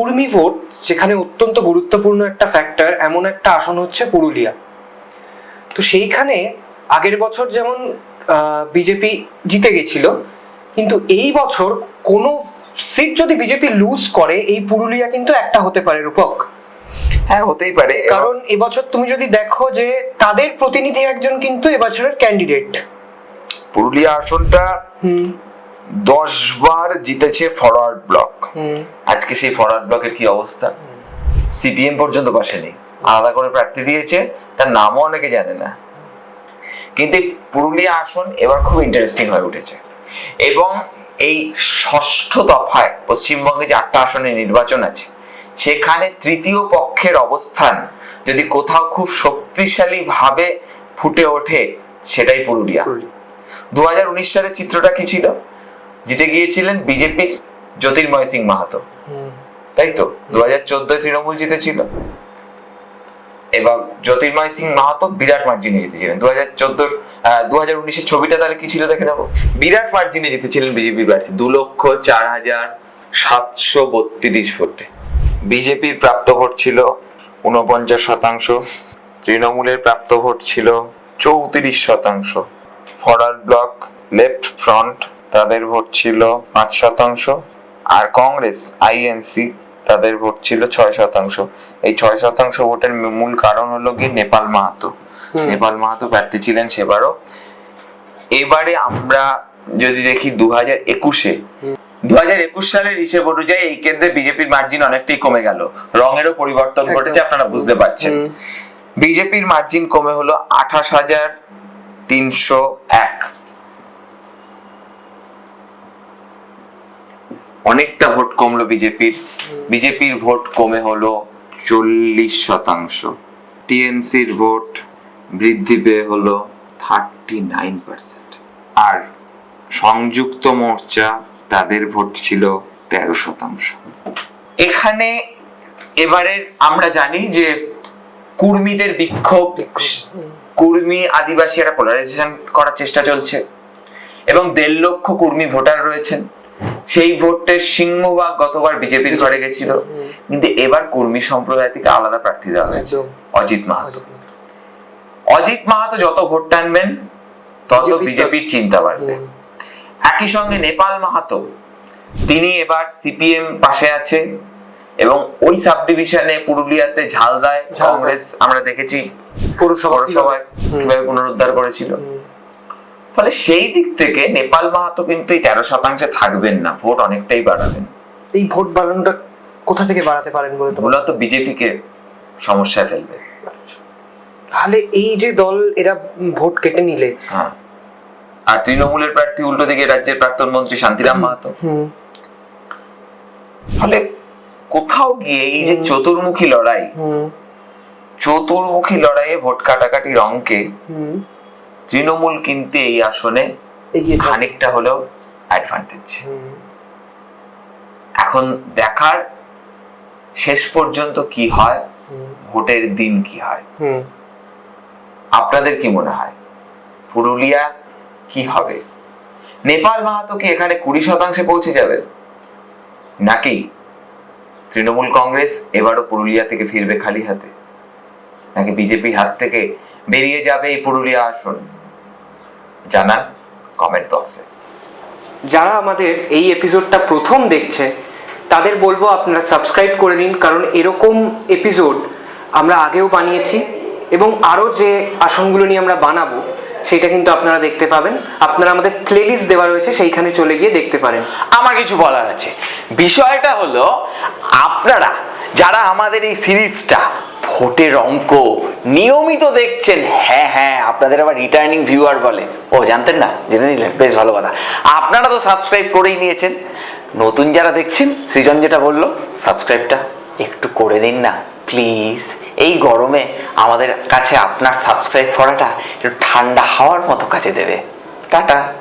Kurmi vote যেখানে অত্যন্ত গুরুত্বপূর্ণ একটা ফ্যাক্টর এমন একটা আসন হচ্ছে পুরুলিয়া। তো সেইখানে আগের বছর যেমন বিজেপি জিতে গেছিল কিন্তু এই বছর কোনো সিট যদি বিজেপি লুজ করে এই পুরুলিয়া কিন্তু একটা হতে পারে রূপক। হ্যাঁ হতেই পারে। কারণ এবছর তুমি যদি দেখো যে তাদের প্রতিনিধি একজন কিন্তু এবছরের ক্যান্ডিডেট পুরুলিয়া আসনটা হুম। দশ বার জিতেছে ফরওয়ার্ড ব্লক আজকে সেই ফরওয়ার্ড ব্লকের কি অবস্থা? সিপিএম পর্যন্ত পাশে নেই আলাদা করে প্রার্থী দিয়েছে তার নামও অনেকে জানে না। কিন্তু পুরুলিয়া আসন এবার খুব ইন্টারেস্টিং হয়ে উঠেছে। এবং এই ষষ্ঠ দফায় পশ্চিমবঙ্গে যে আটটা আসনে নির্বাচন আছে সেখানে তৃতীয় পক্ষের অবস্থান যদি কোথাও খুব শক্তিশালী ভাবে ফুটে ওঠে সেটাই পুরুলিয়া। পুরুলিয়া। দু হাজার উনিশ সালের চিত্রটা কি ছিল? জিতে গিয়েছিলেন বিজেপির জ্যোতির্ময় সিং মাহাতো। তাই তো? দু হাজার চোদ্দোয় তৃণমূল জিতেছিল। এবং জ্যোতির্ময় সিং মাহাতো বিরাট মার্জিনে জিতেছিলেন। দু হাজার চোদ্দোর দু হাজার উনিশের ছবিটা তাহলে কি ছিল দেখে নেব? বিরাট মার্জিনে জিতেছিলেন বিজেপি প্রার্থী। দু লক্ষ চার হাজার সাতশো বত্রিশ ভোটে। বিজেপির প্রাপ্ত ভোট ছিল উনপঞ্চাশ শতাংশ। তৃণমূলের প্রাপ্ত ভোট ছিল চৌত্রিশ শতাংশ। ফরওয়ার্ড ব্লক লেফট ফ্রন্ট তাদের ভোট ছিল পাঁচ শতাংশ আর কংগ্রেস আইএনসি তাদের ভোট ছিল ছয় শতাংশ। এই ছয় শতাংশ ভোটের মূল কারণ হলো কি নেপাল মাহাতো। নেপাল মাহাতো প্রার্থী ছিলেন সেবারও। এবারে আমরা যদি দেখি দু হাজার একুশে দু হাজার একুশ সালের হিসেব অনুযায়ী এই কেন্দ্রে বিজেপির মার্জিন অনেকটাই কমে গেল। রঙেরও পরিবর্তন ঘটেছে আপনারা বুঝতে পারছেন। বিজেপির মার্জিন কমে হলো আঠাশ হাজার তিনশো এক। অনেকটা ভোট কমলো বিজেপির। বিজেপির ভোট কমে হলো চল্লিশ শতাংশ। টিএমসির ভোট বৃদ্ধি পেয়ে হলো থার্টি নাইন পার্সেন্ট। আর সংযুক্ত মোর্চা তাদের ভোট ছিল তেরো শতাংশ। এখানে এবারে আমরা জানি যে কুর্মীদের বিক্ষোভ, কুর্মী আদিবাসী একটা পোলারাইজেশন করার চেষ্টা চলছে। এবং দেড় লক্ষ কুর্মী ভোটার রয়েছেন। সেই ভোটের সিংহভাগ গতবার বিজেপির ঘরে গেছিল। কিন্তু এবার কুর্মী সম্প্রদায় থেকে আলাদা প্রার্থী দেওয়া হয়েছে। অজিত মাহাতো। অজিত মাহাতো। যত ভোট টানবেন তত বিজেপির চিন্তা বাড়বে। একই সঙ্গে নেপাল মাহাতো তিনি এবার সিপিএম পাশে আছে এবং ওই সাব ডিভিশনে পুরুলিয়াতে ঝালদায়। কংগ্রেস আমরা দেখেছি পৌরসভা। পৌরসভায় কীভাবে পুনরুদ্ধার করেছিল। ফলে সেই দিক থেকে নেপাল মাহাতো কিন্তু এই তেরো শতাংশে থাকবেন না ভোট অনেকটাই বাড়াবেন। এই ভোট বাড়ানোটা কোথা থেকে বাড়াতে পারেন বলে তো মূলত বিজেপিকে সমস্যায় ফেলবে। তাহলে এই যে দল এরা ভোট কেটে নিলে। হ্যাঁ। আর তৃণমূলের প্রার্থী উল্টো দিকে রাজ্যের প্রাক্তন মন্ত্রী শান্তিরাম মাহাতো। ফলে কোথাও গিয়ে এই যে চতুর্মুখী লড়াই হুম। চতুর্মুখী লড়াইয়ে ভোট কাটাকাটির অঙ্কে হুম। তৃণমূল কিন্তু এই আসনে খানিকটা হলেও অ্যাডভান্টেজ এখন দেখার শেষ পর্যন্ত কি হয়? ভোটের দিন কি হয়? আপনাদের কি মনে হয়? পুরুলিয়া কি হবে? নেপাল মাহাতো কি এখানে কুড়ি শতাংশে পৌঁছে যাবে? নাকি তৃণমূল কংগ্রেস এবারও পুরুলিয়া থেকে ফিরবে খালি হাতে? নাকি বিজেপি হাত থেকে বেরিয়ে যাবে এই পুরুলিয়া আসন? জানান কমেন্ট বক্সে যারা আমাদের এই এপিসোডটা প্রথম দেখছে তাদের বলব আপনারা সাবস্ক্রাইব করে নিন কারণ এরকম এপিসোড আমরা আগেও বানিয়েছি এবং আরও যে আসনগুলো নিয়ে আমরা বানাবো সেটা কিন্তু আপনারা দেখতে পাবেন। আপনারা আমাদের প্লেলিস্ট দেওয়া রয়েছে সেইখানে চলে গিয়ে দেখতে পারেন। আমার কিছু বলার আছে। বিষয়টা হলো আপনারা যারা আমাদের এই সিরিজটা ভোটের অঙ্ক নিয়মিত দেখছেন। হ্যাঁ হ্যাঁ আপনাদের আবার রিটার্নিং ভিউয়ার বলে। ও, জানতেন না? জেনে নিলেন? বেশ ভালো কথা। আপনারা তো সাবস্ক্রাইব করেই নিয়েছেন। নতুন যারা দেখছেন, সৃজন যেটা বলল সাবস্ক্রাইবটা একটু করে দিন না প্লিজ এই গরমে আমাদের কাছে আপনার সাবস্ক্রাইব করাটা একটু ঠান্ডা হাওয়ার মতো কাছে দেবে। টাটা।